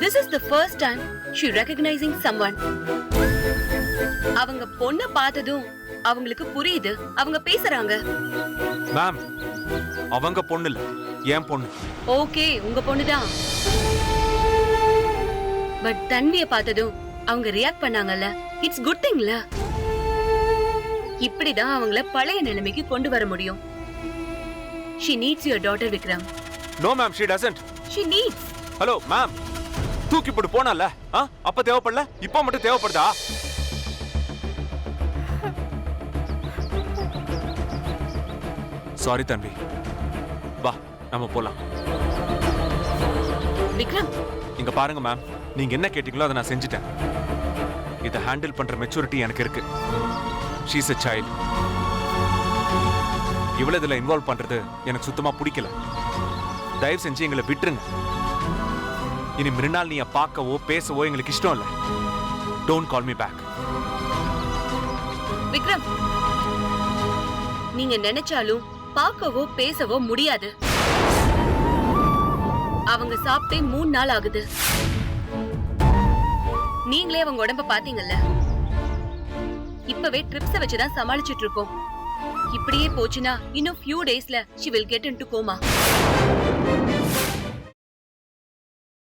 This is the first time she recognising someone அவங்க பொண்ண பார்த்ததும் அவங்களுக்கு புரியுது. அவங்க பேசுறாங்க. மேம் அவங்க பொண்ணு இல்ல. என் பொண்ணு. ஓகே உங்க பொண்ணுதான். பட் தன்விய பார்த்ததும் அவங்க ரியாக்ட் பண்ணாங்கல்ல. இட்ஸ் குட் திங்ல இப்படிதான் அவங்கள பழைய நிலைமைக்கு கொண்டு வர முடியும். She needs your daughter Vikram no ma'am she doesn't she needs hello ma'am தூக்கி போட்டு போனால அப்ப தேவைப்படல? இப்போ மட்டும் தேவைப்படுதா? சாரி தன்வி வா நம்ம போலாம். விக்ரம். இங்க பாருங்க மேம் நீங்க என்ன கேட்டீங்களோ அதை நான் செஞ்சுட்டேன். இதை ஹேண்டில் பண்ற மெச்சூரிட்டி எனக்கு இருக்கு. She's a child. இவ்வளவு இதுல இன்வால்வ் பண்றது எனக்கு சுத்தமா பிடிக்கல. தயவு செஞ்சு எங்களை விட்டுருங்க. இனி மிருநாள் நீ பார்க்கவோ பேசவோ எங்களுக்கு இஷ்டம் இல்லை. Don't call me back Vikram நீங்க நினைச்சாலும் பார்க்கவோ பேசவோ முடியாது. அவங்க சாப்பிட்டே மூணு நாள் ஆகுது. நீங்களே அவங்க உடம்ப பாத்தீங்கல்ல இப்பவே ட்ரிப்ஸ வச்சுதான் சமாளிச்சிட்டு இருக்கோம் இப்படியே போச்சுன்னா இன்னும் ஃபியூ டேஸ்ல she will get into coma